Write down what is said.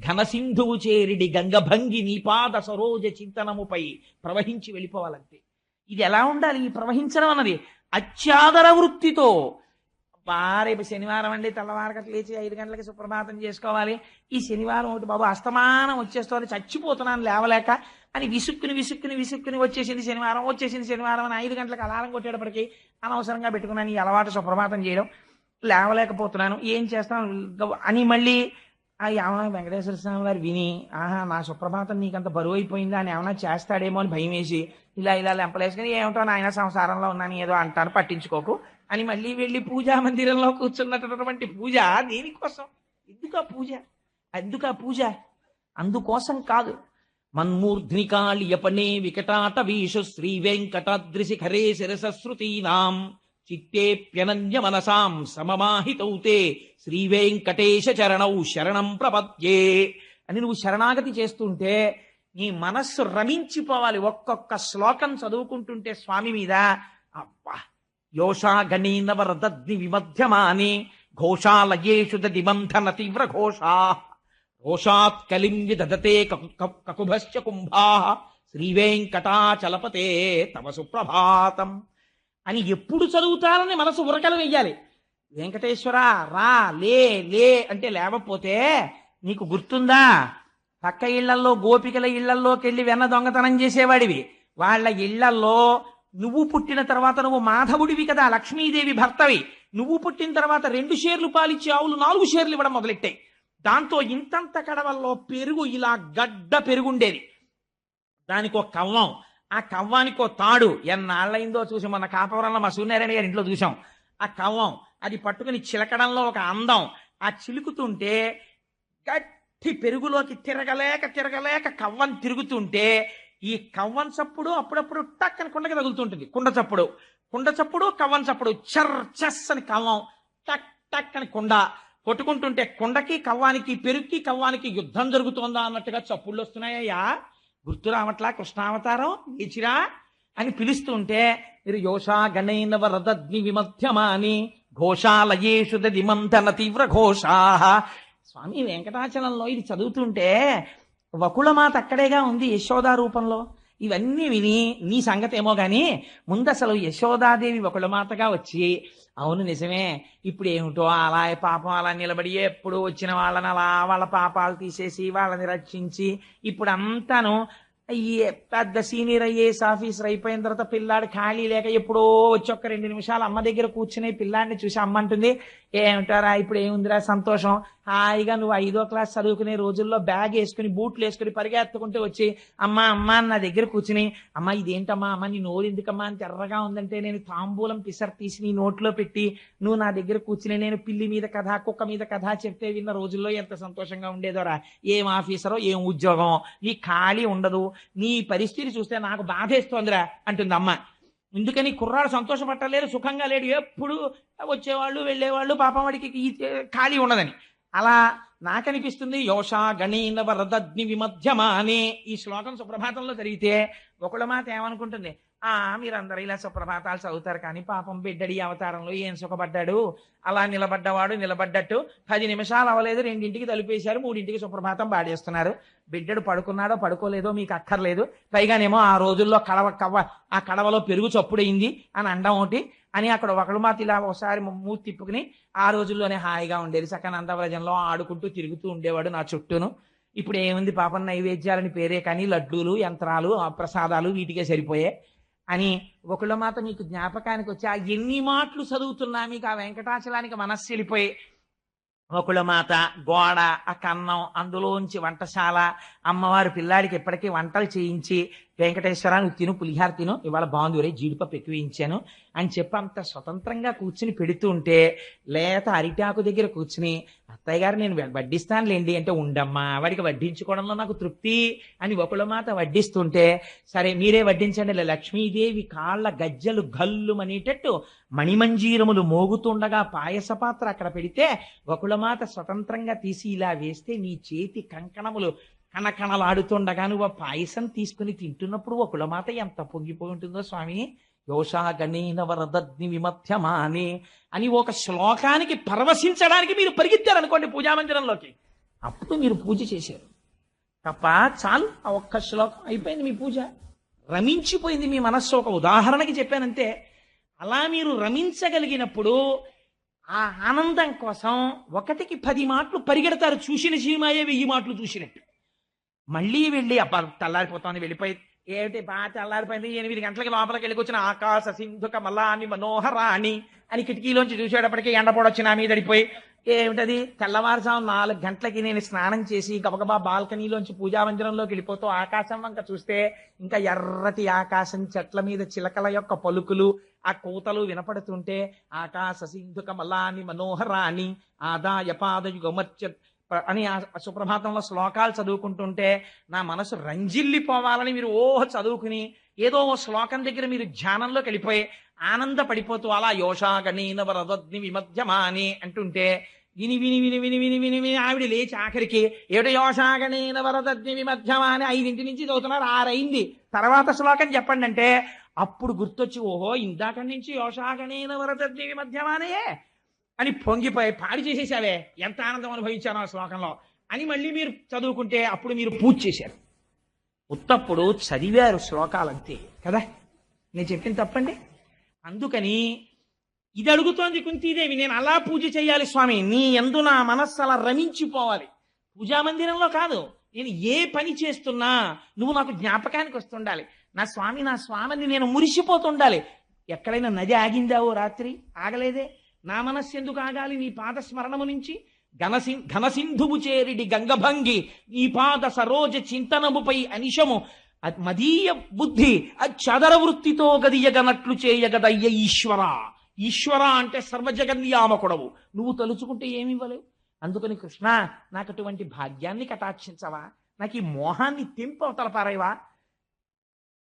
ఘనసింధువు చేరిడి గంగభంగి నీపాద సరోజ చింతనముపై ప్రవహించి వెళ్ళిపోవాలంతే. ఇది ఎలా ఉండాలి? ఈ ప్రవహించడం అన్నది అత్యాదర వృత్తితో. రేపు శనివారం అండి తెల్లవారకట్లు లేచి ఐదు గంటలకి సుప్రభాతం చేసుకోవాలి. ఈ శనివారం ఒకటి బాబు అస్తమానం వచ్చేస్తుంది చచ్చిపోతున్నాను లేవలేక అని విసుక్కుని విసుక్కుని విసుక్కుని వచ్చేసింది శనివారం వచ్చేసింది శనివారం అని ఐదు గంటలకు అలారం కొట్టేటప్పటికి అనవసరంగా పెట్టుకున్నాను. ఈ అలవాటు సుప్రభాతం చేయడం లేవలేకపోతున్నాను. ఏం చేస్తాను? అని మళ్ళీ ఆ ఏమన్నా వెంకటేశ్వర స్వామి వారు విని ఆహా నా సుప్రభాతం నీకంత బరువు అయిపోయిందా అని ఏమైనా చేస్తాడేమో అని భయం వేసి ఇలా ఇలా లెంపలేసుకుని ఏమిటో నాయన సంసారంలో ఉన్నాను ఏదో అంటాను పట్టించుకోకు అని మళ్ళీ వెళ్ళి పూజా మందిరంలో కూర్చున్నటువంటి పూజ దేనికోసం? ఎందుకు ఆ పూజ? ఎందుకు ఆ పూజ? అందుకోసం కాదు. మన్మూర్ధ్నికాళియపనే వికటాట వీషు శ్రీ వెంకటాద్రి ఖరే శిరసశ్రుతీనాం. చిత్తేప్యనన్య మనసాం సమమాహితౌతే శ్రీ వెంకటేశ చరణౌ శరణం ప్రపద్యే అని నువ్వు శరణాగతి చేస్తుంటే నీ మనస్సు రమించిపోవాలి. ఒక్కొక్క శ్లోకం చదువుకుంటుంటే స్వామి మీద అబ్బా యోషా గణీనవరదగ్ని విమధ్యమాని ఘోషాలయేషు దిబంధన తీవ్ర ఘోషా రోషాత్ కలిం విదధతే కకుభశ్చ కుంభా శ్రీవేంకటాచలపతే తవ సుప్రభాతం. అని ఎప్పుడు చదువుతారని మనసు ఉరకలు వెయ్యాలి. వెంకటేశ్వర రా లే లే అంటే లేవపోతే నీకు గుర్తుందా? పక్క ఇళ్ళల్లో గోపికల ఇళ్ళల్లోకి వెళ్ళి వెన్న దొంగతనం చేసేవాడివి. వాళ్ళ ఇళ్ళల్లో నువ్వు పుట్టిన తర్వాత నువ్వు మాధవుడివి కదా లక్ష్మీదేవి భర్తవి. నువ్వు పుట్టిన తర్వాత రెండు షేర్లు పాలిచ్చే ఆవులు నాలుగు షేర్లు ఇవ్వడం మొదలెట్టాయి. దాంతో ఇంతంత కడవల్లో పెరుగు ఇలా గడ్డ పెరుగుండేది. దానికి ఒక కవ్వం. ఆ కవ్వానికి తాడు ఎన్నాళ్ళైందో చూసి మొన్న కాపవరంలో మా సూర్యనారాయణ గారి ఇంట్లో చూసాం ఆ కవ్వం అది పట్టుకుని చిలకడంలో ఒక అందం. ఆ చిలుకుతుంటే గట్టి పెరుగులోకి తిరగలేక తిరగలేక కవ్వం తిరుగుతుంటే ఈ కవ్వం చప్పుడు అప్పుడప్పుడు టక్ అని కుండకి తగులుతుంటుంది. కుండ చప్పుడు. కుండ చప్పుడు కవ్వం చప్పుడు. చర్ చెస్ అని కవ్వం టక్ టక్ అని కుండ. కొట్టుకుంటుంటే కుండకి కవ్వానికి పెరుగుకి కవ్వానికి యుద్ధం జరుగుతోందా అన్నట్టుగా చప్పుళ్ళు వస్తున్నాయ్యా గుర్తు రావట్లా కృష్ణావతారం ఇచ్చిరా అని పిలుస్తుంటే మీరు యోషా గణైన వరదగ్ని విమధ్యమాని ఘోషాలయేషు దిమంతన తీవ్ర ఘోషా స్వామి వెంకటాచలంలో ఇది చదువుతుంటే వకుళమాత అక్కడేగా ఉంది యశోదా రూపంలో. ఇవన్నీ విని నీ సంగతేమో కానీ గాని ముందు అసలు యశోదాదేవి మాతగా వచ్చి అవును నిజమే ఇప్పుడు ఏమిటో అలా పాపం అలా నిలబడి ఎప్పుడు వచ్చిన వాళ్ళని అలా వాళ్ళ పాపాలు తీసేసి వాళ్ళని రక్షించి ఇప్పుడు అంతాను పెద్ద సీనియర్ ఐఏఎస్ ఆఫీసర్ అయిపోయిన తర్వాత పిల్లాడు ఖాళీ లేక ఎప్పుడో వచ్చి ఒక్క రెండు నిమిషాలు అమ్మ దగ్గర కూర్చుని పిల్లాడిని చూసి అమ్మ అంటుంది ఏమిటారా ఇప్పుడు ఏముందిరా సంతోషం? హాయిగా నువ్వు ఐదో క్లాస్ చదువుకునే రోజుల్లో బ్యాగ్ వేసుకుని బూట్లు వేసుకుని పరిగెత్తుకుంటూ వచ్చి అమ్మ అమ్మ నా దగ్గర కూర్చుని అమ్మ ఇదేంటమ్మా అమ్మ నీ నోరు ఎందుకమ్మా అని తెర్రగా ఉందంటే నేను తాంబూలం పిసర్ తీసి నీ నోట్లో పెట్టి నువ్వు నా దగ్గర కూర్చుని నేను పిల్లి మీద కథ కుక్క మీద కథ చెప్తే విన్న రోజుల్లో ఎంత సంతోషంగా ఉండేదోరా ఏం ఆఫీసరో ఏం ఉద్యోగం నీ ఖాళీ ఉండదు. నీ పరిస్థితి చూస్తే నాకు బాధేస్తోందిరా అంటుంది అమ్మ. ఎందుకని కుర్రాడు సంతోషపట్టలేరు సుఖంగా లేడు ఎప్పుడు వచ్చేవాళ్ళు వెళ్ళేవాళ్ళు పాపం వాడికి ఖాళీ ఉండదని అలా నాకనిపిస్తుంది యోషా గణీన వరదగ్ని విమధ్యమా అనే ఈ శ్లోకం సుప్రభాతంలో జరిగితే ఒకళ్ళ మాట ఏమనుకుంటుంది? ఆ మీరందరూ ఇలా సుప్రభాతాలు చదువుతారు కానీ పాపం బిడ్డడి అవతారంలో ఏం సుఖపడ్డాడు? అలా నిలబడ్డవాడు నిలబడ్డట్టు. పది నిమిషాలు అవ్వలేదు రెండింటికి తలుపేశారు మూడింటికి సుప్రభాతం పాడేస్తున్నారు. బిడ్డడు పడుకున్నాడో పడుకోలేదో మీకు అక్కర్లేదు. పైగానేమో ఆ రోజుల్లో కడవ కవ్వ ఆ కడవలో పెరుగు చప్పుడైంది అని అండం ఒకటి అని అక్కడ ఒకడు మాత ఇలా ఒకసారి మూతి తిప్పుకుని ఆ రోజుల్లోనే హాయిగా ఉండేది. సకనందవ్రజంలో ఆడుకుంటూ తిరుగుతూ ఉండేవాడు నా చుట్టూను. ఇప్పుడు ఏముంది పాపం నైవేద్యాలని పేరే కానీ లడ్డూలు యంత్రాలు ప్రసాదాలు వీటికే సరిపోయే అని ఒకళ్ళ మాత మీకు జ్ఞాపకానికి వచ్చి ఆ ఎన్ని మాటలు చదువుతున్నా మీకు ఆ వెంకటాచలానికి మనస్సు వెళ్ళిపోయి. ఒకళ్ళ మాత గోడ ఆ కన్నం అందులోంచి వంటశాల అమ్మవారు పిల్లాడికి ఎప్పటికీ వంటలు చేయించి వెంకటేశ్వరానికి తిను పులిహార తిను ఇవాళ బాగుంది జీడిపప్పు ఎక్కువించాను అని చెప్పి అంత స్వతంత్రంగా కూర్చుని పెడుతూ ఉంటే లేత అరిటాకు దగ్గర కూర్చుని అత్తయ్య గారు నేను వడ్డిస్తానులేండి అంటే ఉండమ్మా వాడికి వడ్డించుకోవడంలో నాకు తృప్తి అని ఒకళ్ళ మాట వడ్డిస్తుంటే సరే మీరే వడ్డించండి లక్ష్మీదేవి కాళ్ళ గజ్జలు గల్లు అనేటట్టు మణిమంజీరములు మోగుతుండగా పాయస పాత్ర అక్కడ పెడితే ఒకళ్ళ మాట స్వతంత్రంగా తీసి ఇలా వేస్తే నీ చేతి కంకణములు కణకణలాడుతుండగా నువ్వు ఆ పాయసం తీసుకుని తింటున్నప్పుడు ఒకళ్ళ మాట ఎంత పొంగిపోయి ఉంటుందో స్వామి? యోషాగణీన వరదగ్ని విమధ్యమాని అని ఒక శ్లోకానికి పరవశించడానికి మీరు పరిగెత్తారనుకోండి పూజామందిరంలోకి. అప్పుడు మీరు పూజ చేశారు. తప్ప చాలు ఆ ఒక్క శ్లోకం అయిపోయింది మీ పూజ. రమించిపోయింది మీ మనస్సు. ఒక ఉదాహరణకి చెప్పానంతే. అలా మీరు రమించగలిగినప్పుడు ఆ ఆనందం కోసం ఒకటికి పది మాటలు పరిగెడతారు. చూసిన సినిమాయే వెయ్యి మాటలు చూసినట్టు. మళ్ళీ వెళ్ళి అబ్బా తల్లారిపోతామని వెళ్ళిపోయి ఏమిటి బాగా తెల్లారిపోయింది ఎనిమిది గంటలకి లోపలికి వెళ్ళికొచ్చిన ఆకాశ సింధుక మల్లాని మనోహరాణి అని కిటికీలోంచి చూసేటప్పటికి ఎండపొడొచ్చి నా మీద అడిపోయి ఏమిటది? తెల్లవారుజాము నాలుగు గంటలకి నేను స్నానం చేసి గబగబా బాల్కనీలోంచి పూజామందిరంలోకి వెళ్ళిపోతూ ఆకాశం వంక చూస్తే ఇంకా ఎర్రటి ఆకాశం చెట్ల మీద చిలకల యొక్క పలుకులు ఆ కూతలు వినపడుతుంటే ఆకాశ సింధుక మల్లాని మనోహరాణి ఆదాయ పాదయుగమర్చ అని ఆ సుప్రభాతంలో శ్లోకాలు చదువుకుంటుంటే నా మనసు రంజిల్లిపోవాలని మీరు ఓహ చదువుకుని ఏదో ఓ శ్లోకం దగ్గర మీరు ధ్యానంలోకి వెళ్ళిపోయి ఆనంద పడిపోతూ అలా యోషాగణీన వరదగ్ని విమధ్యమాని అంటుంటే విని విని విని విని విని విని విని ఆవిడ లేచి ఆఖరికి ఏడు యోషాగణీన వరదగ్ని విమధ్యమాని ఐదింటి నుంచి చదువుతున్నారు ఆరైంది. తర్వాత శ్లోకం చెప్పండి అంటే అప్పుడు గుర్తొచ్చి ఓహో ఇందాక నుంచి యోషాగణీన వరదగ్ని విమధ్యమానయే అని పొంగిపోయి పాడి చేసేసావే. ఎంత ఆనందం అనుభవించాను ఆ శ్లోకంలో. అని మళ్ళీ మీరు చదువుకుంటే అప్పుడు మీరు పూజ చేశారు. ఉత్తప్పుడు చదివారు శ్లోకాలంతే కదా? నేను చెప్పింది తప్పండి? అందుకని ఇది అడుగుతోంది కుంతీదేవి నేను అలా పూజ చేయాలి స్వామి. నీ ఎందు నా మనస్సు అలా రమించిపోవాలి. పూజా మందిరంలో కాదు. నేను ఏ పని చేస్తున్నా నువ్వు నాకు జ్ఞాపకానికి వస్తుండాలి. నా స్వామి నా స్వామిని నేను మురిసిపోతుండాలి. ఎక్కడైనా నది ఆగిందావో రాత్రి? ఆగలేదే. నా మనస్సు ఎందుకు ఆగాలి? నీ పాద స్మరణము నుంచి ఘనసి ఘనసింధువు చేరిడి గంగభంగి నీ పాద సరోజ చింతనముపై అనిశము. మదీయ బుద్ధి చదర వృత్తితో గదియగనట్లు చేయగదయ్య ఈశ్వర. ఈశ్వర అంటే సర్వజగన్యామకుడవు. నువ్వు తలుచుకుంటే ఏమి ఇవ్వలేవు అందుకని కృష్ణ నాకు అటువంటి భాగ్యాన్ని కటాక్షించవా? నాకు ఈ మోహాన్ని తెంపు అవతల పారేవా?